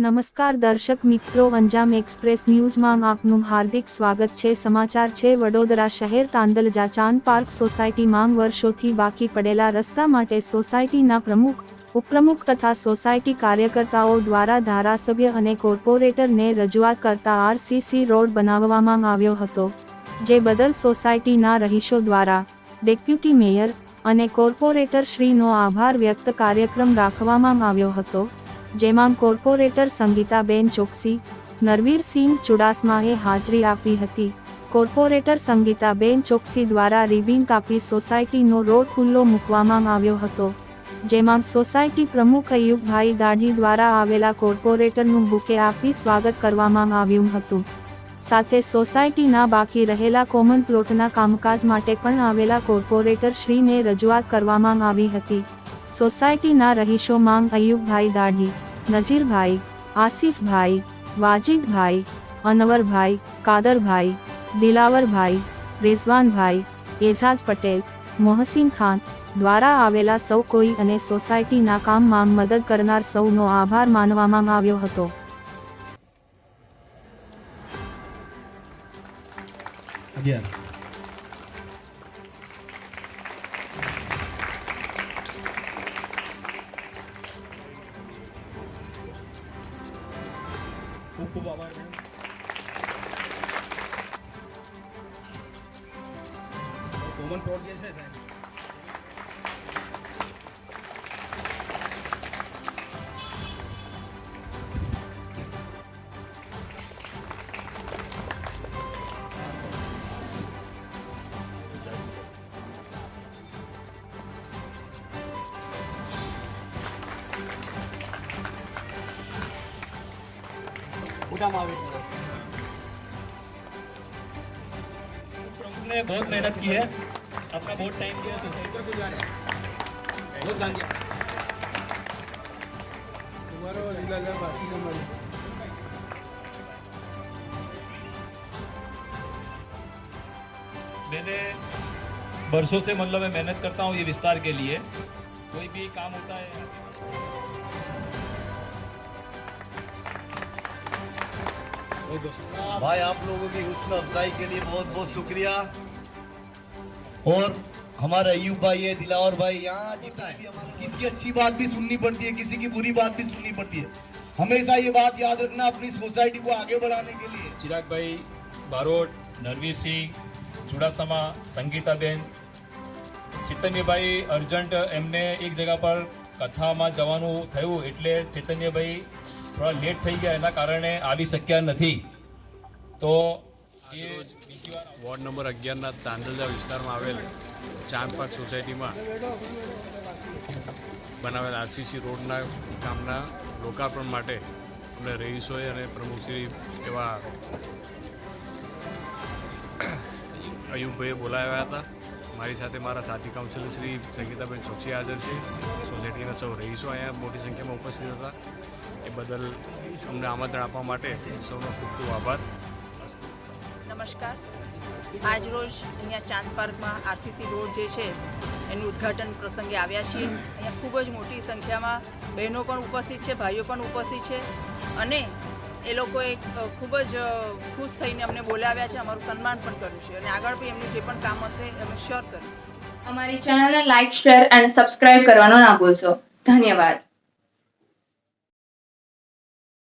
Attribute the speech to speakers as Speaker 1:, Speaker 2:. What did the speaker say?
Speaker 1: નમસ્કાર દર્શક મિત્રો, અંજામ એક્સપ્રેસ ન્યૂઝમાં આપનું હાર્દિક સ્વાગત છે. સમાચાર છે, વડોદરા શહેર તાંદલજા ચાંદ પાર્ક સોસાયટી માંગ વર્ષોથી બાકી પડેલા રસ્તા માટે સોસાયટીના પ્રમુખ, ઉપપ્રમુખ તથા સોસાયટી કાર્યકર્તાઓ દ્વારા ધારાસભ્ય અને કોર્પોરેટરને રજૂઆત કરતા આરસીસી રોડ બનાવવામાં આવ્યો હતો, જે બદલ સોસાયટીના રહીશો દ્વારા ડેપ્યુટી મેયર અને કોર્પોરેટર શ્રીનો આભાર વ્યક્ત કાર્યક્રમ રાખવામાં આવ્યો હતો. જેમાં કોર્પોરેટર સંગીતાબેન ચોકસી નરવીરસિંહ ચુડાસમાએ હાજરી આપી હતી. કોર્પોરેટર સંગીતાબેન ચોકસી દ્વારા રિબિન કાપી સોસાયટીનો રોડ ખુલ્લો મૂકવામાં આવ્યો હતો, જેમાં સોસાયટી પ્રમુખ અયુબભાઈ દાઢી દ્વારા આવેલા કોર્પોરેટરનું બુકે આપી સ્વાગત કરવામાં આવ્યું હતું. સાથે સોસાયટીના બાકી રહેલા કોમન પ્લોટના કામકાજ માટે પણ આવેલા કોર્પોરેટર શ્રીને રજૂઆત કરવામાં આવી હતી. સોસાયટીના રહીશો માંગ અયુબભાઈ દાઢી, નજીરભાઈ, આસિફભાઈ, વાજીદભાઈ, અનવરભાઈ, કાદરભાઈ, દિલાવરભાઈ, રેઝવાનભાઈ એજાજ પટેલ, મોહસિન ખાન દ્વારા આવેલા સૌ કોઈ અને સોસાયટીના કામમાં મદદ કરનાર સૌનો આભાર માનવામાં આવ્યો હતો.
Speaker 2: અગિયાર. ખૂબ આભાર કોમન પ્લોટ જે છે
Speaker 3: आवे
Speaker 4: प्रमुख ने बहुत मेहनत की है। आपका बहुत टाइम दिया सोसाइटी
Speaker 2: बहुत दान किया
Speaker 3: तुम्हारा जिला का बाकी हमारे
Speaker 4: मैंने बरसों से मतलब मैं मेहनत करता हूँ ये विस्तार के लिए। कोई भी काम होता है
Speaker 5: भाई आप लोगों की हौसला अफजाई के लिए बहुत बहुत शुक्रिया और हमारा अयूब भाई है दिलावर भाई यहाँ जितना भी हमारा किसी की अच्छी बात भी सुननी पड़ती है किसी की बुरी बात भी सुननी पड़ती है हमेशा ये बात याद रखना अपनी सोसाइटी को आगे बढ़ाने के लिए
Speaker 4: ચિરાગભાઈ બારોટ નરવીરસિંહ ચુડાસમા સંગીતાબેન ચૈતન્યભાઈ અર્જન્ટ એમને એક જગા પર કથામાં જવાનું થયું એટલે ચૈતન્યભાઈ થોડા લેટ થઈ ગયા, એના કારણે આવી શક્યા નથી. તો
Speaker 6: વોર્ડ નંબર અગિયારના તાંદલજા વિસ્તારમાં આવેલ ચાંદપાક સોસાયટીમાં બનાવેલ આરસીસી રોડના કામના લોકાર્પણ માટે અમને રહીશોએ અને પ્રમુખશ્રી એવા અયુબભાઈએ બોલાવ્યા હતા. મારી સાથે મારા સાથી કાઉન્સિલર શ્રી સંગીતાબેન ચોકસી હાજર છે. સોસાયટીના સૌ રહીશો અહીંયા મોટી સંખ્યામાં ઉપસ્થિત હતા. એ બદલ અમને આમંત્રણ આપવા માટે સૌનો ખૂબ ખૂબ આભાર.
Speaker 7: નમસ્કાર. આજરોજ અહીંયા ચાંદ પાર્કમાં આરસીસી રોડ જે છે, એનું ઉદ્ઘાટન પ્રસંગે આવ્યા છીએ. અહીંયા ખૂબ જ મોટી સંખ્યામાં બહેનો પણ ઉપસ્થિત છે, ભાઈઓ પણ ઉપસ્થિત છે. અને એ લોકોએ ખૂબ જ ખુશ થઈને અમને બોલાવ્યા છે, અમારું સન્માન પણ કર્યું છે અને આગળ બી એમનું જે પણ કામ હશે, અમે શ્યોર કરીશું.
Speaker 8: અમારી ચેનલને લાઇક શેર અને સબસ્ક્રાઇબ કરવાનો ના ભૂલશો. ધન્યવાદ.